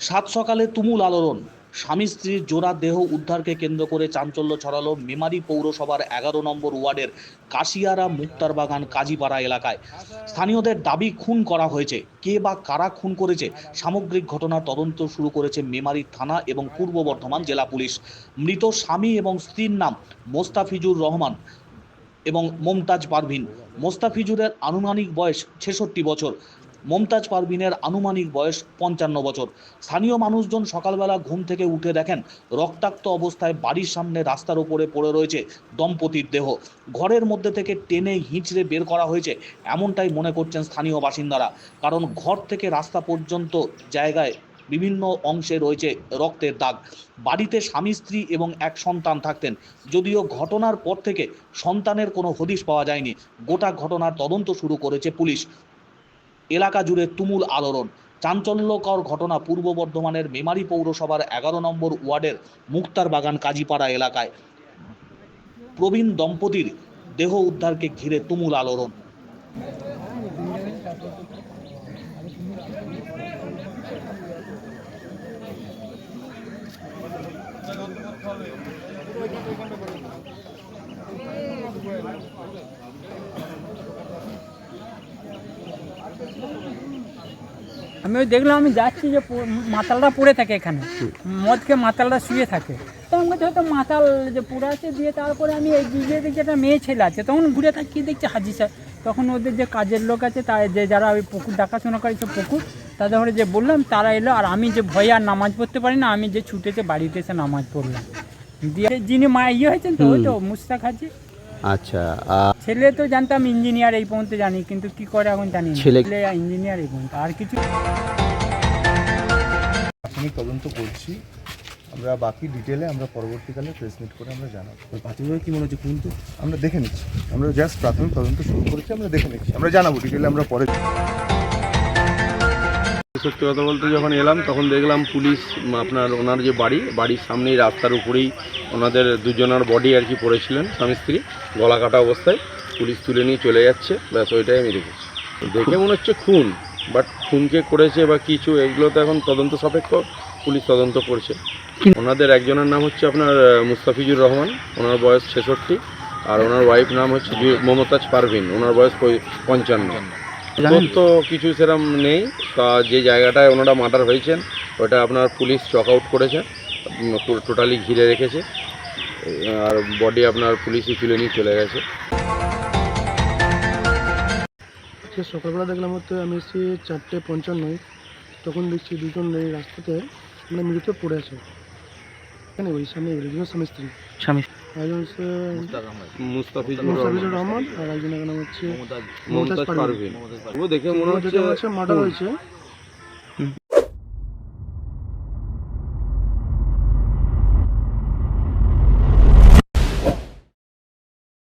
সাত সকালে তুমুল আলোড়ন। স্বামী স্ত্রীর জোড়া দেহ উদ্ধারকে কেন্দ্র করে চাঞ্চল্য ছড়ালো মেমারি পৌরসভার এগারো নম্বর ওয়ার্ডের কাশিয়ারা মুক্তারবাগান কাজীপাড়া এলাকায়। স্থানীয়দের দাবি খুন করা হয়েছে। কে বা কারা খুন করেছে সামগ্রিক ঘটনার তদন্ত শুরু করেছে মেমারি থানা এবং পূর্ব বর্ধমান জেলা পুলিশ। মৃত স্বামী এবং স্ত্রীর নাম মোস্তাফিজুর রহমান এবং মমতাজ পারভিন। মোস্তাফিজুরের আনুমানিক বয়স ছেষট্টি বছর। মমতাজ পারভিনের আনুমানিক বয়স পঞ্চান্ন বছর। স্থানীয় মানুষজন সকালবেলা ঘুম থেকে উঠে দেখেন, রক্তাক্ত অবস্থায় বাড়ির সামনে রাস্তার উপরে পড়ে রয়েছে দম্পতির দেহ। ঘরের মধ্যে থেকে টেনে হিঁচড়ে বের করা হয়েছে এমনটাই মনে করছেন স্থানীয় বাসিন্দারা। কারণ ঘর থেকে রাস্তা পর্যন্ত জায়গায় বিভিন্ন অংশে রয়েছে রক্তের দাগ। বাড়িতে স্বামী, স্ত্রী এবং এক সন্তান থাকতেন। যদিও ঘটনার পর থেকে সন্তানের কোনো হদিশ পাওয়া যায়নি। গোটা ঘটনার তদন্ত শুরু করেছে পুলিশ। এলাকা জুড়ে তুমুল আলোড়ন। চাঞ্চল্যকর ঘটনা পূর্ব বর্ধমানের মেমারি পৌরসভার এগারো নম্বর ওয়ার্ডের মুক্তার বাগান কাজীপাড়া এলাকায়। প্রবীণ দম্পতির দেহ উদ্ধারকে ঘিরে তুমুল আলোড়ন। আমি ওই দেখলাম, আমি যাচ্ছি যে মাতালরা পড়ে থাকে এখানে। মদ খেয়ে মাতালটা শুয়ে থাকে। তো আমি বলছি, হয়তো মাতাল যে পড়ে আছে দিয়ে তারপরে আমি এই গিয়ে দেখছি একটা মেয়ে ছেলে আছে। তখন ঘুরে তাকিয়ে দেখছি হাজি স্যার? তখন ওদের যে কাজের লোক আছে, তার যে যারা ওই পুকুর দেখাশোনা করে সব পুকুর, তাদের ঘরে যে বললাম, তারা এলো। আর আমি যে ভয়ে আর নামাজ পড়তে পারি না, আমি যে ছুটেছে বাড়িতে এসে নামাজ পড়লাম। দিয়ে যিনি মা ইয়ে হয়েছেন তো, ওই তো মুস্তাক হাজি। আচ্ছা ছেলে তো জানতাম ইঞ্জিনিয়ার এই পর্যন্ত জানি কিন্তু কি করে এখন জানি ছেলে- ইঞ্জিনিয়ার এই পর্যন্ত আর কিছু প্রাথমিক তদন্ত করছি। আমরা বাকি ডিটেলে আমরা পরবর্তীকালে প্রেস মিট করে আমরা জানাব। প্রাথমিকভাবে কি মনে হচ্ছে কোন তো? আমরা দেখে নিচ্ছি। আমরা জাস্ট প্রাথমিক তদন্ত শুরু করেছি আমরা দেখে নিচ্ছি। আমরা জানাব ডিটেলে আমরা পরে সত্যি কথা বলতে যখন এলাম, তখন দেখলাম পুলিশ আপনার ওনার যে বাড়ি, বাড়ির সামনেই রাস্তার উপরেই ওনাদের দুজনার বডি আর কি পড়েছিলেন, স্বামী স্ত্রী, গলা কাটা অবস্থায় পুলিশ তুলে নিয়ে চলে যাচ্ছে, ব্যাস ওইটাই আমি দেখেছি। দেখে মনে হচ্ছে খুন বাট খুনকে করেছে বা কিছু, এগুলো তো এখন তদন্ত সাপেক্ষ, পুলিশ তদন্ত করছে। ওনাদের একজনের নাম হচ্ছে আপনার মুস্তাফিজুর রহমান, ওনার বয়স ছেষট্টি, আর ওনার ওয়াইফ নাম হচ্ছে মমতাজ পারভিন, ওনার বয়স পঞ্চান্ন। তথ্য কিছু সেরকম নেই। তা যে জায়গাটায় ওনারা মার্ডার হয়েছেন ওটা আপনার পুলিশ চক আউট করেছে টোটালি ঘিরে রেখেছে। আর বডি আপনার পুলিশই তুলে নিয়ে চলে গেছে। আজকে সকালবেলা দেখলাম হচ্ছে আমি এসেছি চারটে পঞ্চান্নয় তখন দেখছি দুজন এই রাস্তাতে মানে মৃত পড়ে আছে। এখানে ওই সামনে একজন স্বামী স্ত্রী। স্বামী। একজন হচ্ছে মুস্তাফিজুর মুস্তাফিজুর রহমান। রহমান আর একজনের নাম হচ্ছে মমতাজ পারভিন। পারভিন। দেখে মনে হচ্ছে মার্ডার হয়েছে